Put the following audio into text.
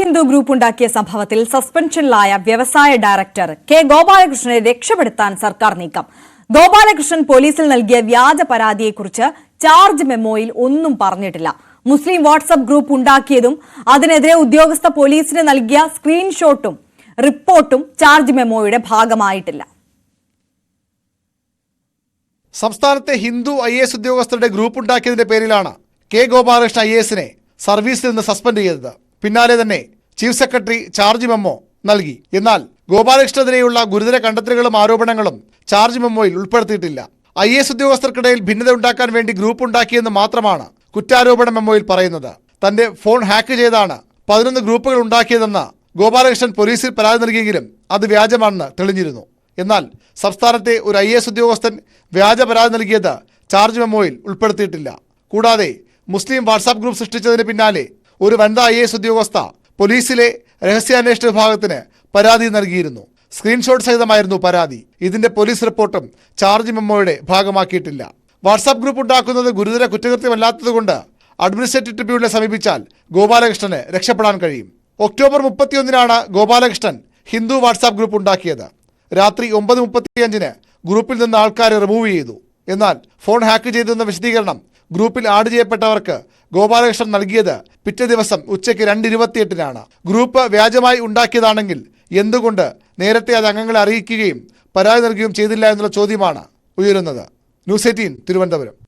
Hindu group ഉണ്ടാക്കിയ സംഭവത്തിൽ സസ്പെൻഷനിലായ വ്യവസായ ഡയറക്ടർ കെ ഗോപാലകൃഷ്ണനെ രക്ഷപ്പെടുത്താൻ സർക്കാർ നീക്കം. ഗോപാലകൃഷ്ണൻ പോലീസിൽ നൽകിയ വ്യാജ പരാതിയെക്കുറിച്ച് ചാർജ് മെമ്മോയിൽ ഒന്നും പറഞ്ഞിട്ടില്ല. മുസ്ലിം വാട്സപ്പ് ഗ്രൂപ്പ് ഉണ്ടാക്കിയതും അതിനെതിരെ ഉദ്യോഗസ്ഥ പോലീസിന് നൽകിയ സ്ക്രീൻഷോട്ടും റിപ്പോർട്ടും ചാർജ് മെമ്മോയുടെ ഭാഗമായിട്ടില്ല. സംസ്ഥാനത്തെ ഹിന്ദു ഐ എസ് ഉദ്യോഗസ്ഥരുടെ ഗ്രൂപ്പ് ഉണ്ടാക്കിയതിന്റെ പേരിലാണ് കെ ഗോപാലകൃഷ്ണൻ ഐ എസിനെ സർവീസിൽ നിന്ന് സസ്പെൻഡ് ചെയ്തത്. പിന്നാലെ തന്നെ ചീഫ് സെക്രട്ടറി ചാർജ് മെമ്മോ നൽകി. എന്നാൽ ഗോപാലകൃഷ്ണനെതിരെയുള്ള ഗുരുതര കണ്ടെത്തലുകളും ആരോപണങ്ങളും ചാർജ് മെമ്മോയിൽ ഉൾപ്പെടുത്തിയിട്ടില്ല. ഐ എസ് ഉദ്യോഗസ്ഥർക്കിടയിൽ ഭിന്നത ഉണ്ടാക്കാൻ വേണ്ടി ഗ്രൂപ്പ് ഉണ്ടാക്കിയെന്ന് മാത്രമാണ് കുറ്റാരോപണ മെമ്മോയിൽ പറയുന്നത്. തന്റെ ഫോൺ ഹാക്ക് ചെയ്താണ് പതിനൊന്ന് ഗ്രൂപ്പുകൾ ഉണ്ടാക്കിയതെന്ന് ഗോപാലകൃഷ്ണൻ പോലീസിൽ പരാതി നൽകിയെങ്കിലും അത് വ്യാജമാണെന്ന് തെളിഞ്ഞിരുന്നു. എന്നാൽ സംസ്ഥാനത്തെ ഒരു ഐ എസ് ഉദ്യോഗസ്ഥൻ വ്യാജ പരാതി നൽകിയത് ചാർജ് മെമ്മോയിൽ ഉൾപ്പെടുത്തിയിട്ടില്ല. കൂടാതെ മുസ്ലിം വാട്സാപ്പ് ഗ്രൂപ്പ് സൃഷ്ടിച്ചതിന് പിന്നാലെ ഒരു വനിതാ ഐ എസ് ഉദ്യോഗസ്ഥ പോലീസിലെ രഹസ്യാന്വേഷണ വിഭാഗത്തിന് പരാതി നൽകിയിരുന്നു. സ്ക്രീൻഷോട്ട് സഹിതമായിരുന്നു പരാതി. ഇതിന്റെ പോലീസ് റിപ്പോർട്ടും ചാർജ് മെമ്മോയുടെ ഭാഗമാക്കിയിട്ടില്ല. വാട്സാപ്പ് ഗ്രൂപ്പ് ഉണ്ടാക്കുന്നത് ഗുരുതര കുറ്റകൃത്യമല്ലാത്തതുകൊണ്ട് അഡ്മിനിസ്ട്രേറ്റീവ് ട്രിബ്യൂണലെ സമീപിച്ചാൽ ഗോപാലകൃഷ്ണന് രക്ഷപ്പെടാൻ കഴിയും. ഒക്ടോബർ മുപ്പത്തിയൊന്നിനാണ് ഗോപാലകൃഷ്ണൻ ഹിന്ദു വാട്സാപ്പ് ഗ്രൂപ്പ് ഉണ്ടാക്കിയത്. രാത്രി ഒമ്പത് മുപ്പത്തിയഞ്ചിന് ഗ്രൂപ്പിൽ നിന്ന് ആൾക്കാരെ റിമൂവ് ചെയ്തു. എന്നാൽ ഫോൺ ഹാക്ക് ചെയ്തെന്ന വിശദീകരണം ഗ്രൂപ്പിൽ ആഡ് ചെയ്യപ്പെട്ടവർക്ക് ഗോപാലകൃഷ്ണൻ നൽകിയത് പിറ്റേ ദിവസം ഉച്ചയ്ക്ക് രണ്ട് ഇരുപത്തിയെട്ടിനാണ് ഗ്രൂപ്പ് വ്യാജമായി ഉണ്ടാക്കിയതാണെങ്കിൽ എന്തുകൊണ്ട് നേരത്തെ അത് അംഗങ്ങളെ അറിയിക്കുകയും പരാതി നൽകുകയും ചെയ്തില്ല എന്നുള്ള ചോദ്യമാണ് ഉയരുന്നത്. News eighteen Thiruvananthapuram.